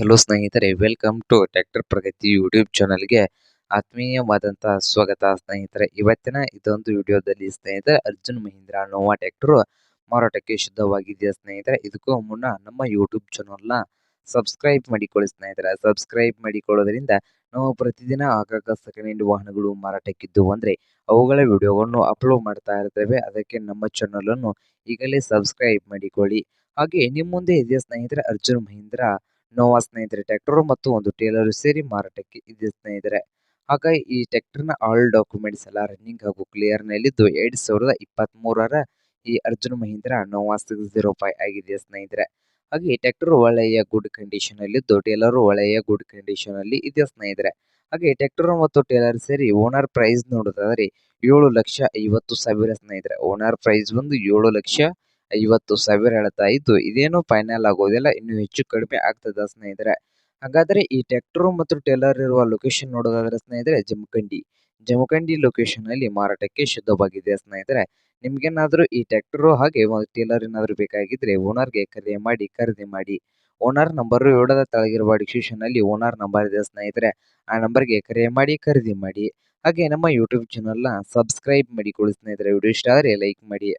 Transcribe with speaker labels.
Speaker 1: Hello ಸ್ನೇಹಿತರೆ welcome to tractor Pragati YouTube ಚಾನಲ್ಗೆ ಆತ್ಮೀಯವಾದಂತಹ ಸ್ವಾಗತ ಸ್ನೇಹಿತರೆ. ಇವತ್ತಿನ ಇದೊಂದು ವಿಡಿಯೋದಲ್ಲಿ ಸ್ನೇಹಿತರೆ, ಅರ್ಜುನ್ ಮಹೀಂದ್ರ ನೋವಾ ಟ್ರ್ಯಾಕ್ಟರ್ ಮಾರಾಟಕ್ಕೆ ಶುದ್ಧವಾಗಿದೆಯಾ ಸ್ನೇಹಿತರೆ? ಇದಕ್ಕೂ ಮುನ್ನ ನಮ್ಮ ಯೂಟ್ಯೂಬ್ ಚಾನಲ್ನ ಸಬ್ಸ್ಕ್ರೈಬ್ ಮಾಡಿಕೊಳ್ಳಿ ಸ್ನೇಹಿತರೆ. ಸಬ್ಸ್ಕ್ರೈಬ್ ಮಾಡಿಕೊಳ್ಳೋದ್ರಿಂದ ನಾವು ಪ್ರತಿದಿನ ಆಗಾಗ ಸೆಕೆಂಡ್ ಹ್ಯಾಂಡ್ ವಾಹನಗಳು ಮಾರಾಟಕ್ಕಿದ್ದು ಅಂದರೆ ಅವುಗಳ ವಿಡಿಯೋವನ್ನು ಅಪ್ಲೋಡ್ ಮಾಡ್ತಾ ಇರ್ತೇವೆ. ಅದಕ್ಕೆ ನಮ್ಮ ಚಾನಲನ್ನು ಈಗಲೇ ಸಬ್ಸ್ಕ್ರೈಬ್ ಮಾಡಿಕೊಳ್ಳಿ. ಹಾಗೆ ನಿಮ್ಮ ಮುಂದೆ ಇದೆಯಾ ಸ್ನೇಹಿತರೆ, ಅರ್ಜುನ್ ಮಹೀಂದ್ರ? ನೋವಾ ಸ್ನೇಹಿತರೆ, ಟ್ರ್ಯಾಕ್ಟರ್ ಮತ್ತು ಒಂದು ಟೇಲರ್ ಸೇರಿ ಮಾರಾಟಕ್ಕೆ ಇದೆ ಸ್ನೇಹಿತರೆ. ಹಾಗಾಗಿ ಈ ಟ್ರ್ಯಾಕ್ಟರ್ನ ಆಲ್ ಡಾಕ್ಯುಮೆಂಟ್ಸ್ ಎಲ್ಲ ರನ್ನಿಂಗ್ ಹಾಗೂ ಕ್ಲಿಯರ್ ನಲ್ಲಿದ್ದು ಎರಡ್ ಸಾವಿರದ ಇಪ್ಪತ್ತ್ ಮೂರರ ಈ Arjun Mahindra nova six zero five ಆಗಿದೆ ಸ್ನೇಹಿತರೆ. ಹಾಗೆ ಟ್ರ್ಯಾಕ್ಟರ್ ಒಳ್ಳೆಯ ಗುಡ್ ಕಂಡೀಷನ್ ಅಲ್ಲಿದ್ದು ಟೇಲರ್ ಒಳ್ಳೆಯ ಗುಡ್ ಕಂಡೀಷನ್ ಅಲ್ಲಿ ಇದೆ ಸ್ನೇಹಿತರೆ. ಹಾಗೆ ಟ್ರ್ಯಾಕ್ಟರ್ ಮತ್ತು ಟೇಲರ್ ಸೇರಿ ಓನರ್ ಪ್ರೈಸ್ ನೋಡೋದಾದ್ರೆ ಏಳು ಲಕ್ಷ ಐವತ್ತು ಸಾವಿರ ಸ್ನೇಹಿತರೆ. ಓನರ್ ಪ್ರೈಸ್ ಬಂದು ಏಳು ಲಕ್ಷ ಐವತ್ತು ಸಾವಿರ ಹೇಳ್ತಾ ಇದ್ದು, ಇದೇನು ಫೈನಲ್ ಆಗೋದಿಲ್ಲ, ಇನ್ನು ಹೆಚ್ಚು ಕಡಿಮೆ ಆಗ್ತದ ಸ್ನೇಹಿತರೆ. ಹಾಗಾದ್ರೆ ಈ ಟ್ರ್ಯಾಕ್ಟರ್ ಮತ್ತು ಟೇಲರ್ ಇರುವ ಲೊಕೇಶನ್ ನೋಡೋದಾದ್ರೆ ಸ್ನೇಹಿತರೆ, ಜಮಖಂಡಿ. ಜಮಖಂಡಿ ಲೊಕೇಶನ್ ಅಲ್ಲಿ ಮಾರಾಟಕ್ಕೆ ಶುದ್ಧವಾಗಿದೆ ಸ್ನೇಹಿತರೆ. ನಿಮ್ಗೇನಾದ್ರೂ ಈ ಟ್ರ್ಯಾಕ್ಟರ್ ಹಾಗೆ ಒಂದು ಟೇಲರ್ ಏನಾದ್ರು ಬೇಕಾಗಿದ್ರೆ ಓನರ್ಗೆ ಕರೆ ಮಾಡಿ, ಖರೀದಿ ಮಾಡಿ. ಓನರ್ ನಂಬರ್ ಏಳದ ತಳಗಿರುವ ಡಿಸ್ಕ್ರಿಪ್ಷನ್ ಅಲ್ಲಿ ಓನರ್ ನಂಬರ್ ಇದೆ ಸ್ನೇಹಿತರೆ. ಆ ನಂಬರ್ಗೆ ಕರೆ ಮಾಡಿ, ಖರೀದಿ ಮಾಡಿ. ಹಾಗೆ ನಮ್ಮ ಯೂಟ್ಯೂಬ್ ಚಾನಲ್ನ ಸಬ್ಸ್ಕ್ರೈಬ್ ಮಾಡಿಕೊಳ್ಳಿ ಸ್ನೇಹಿತರೆ. ವಿಡಿಯೋ ಇಷ್ಟ ಆದರೆ ಲೈಕ್ ಮಾಡಿ.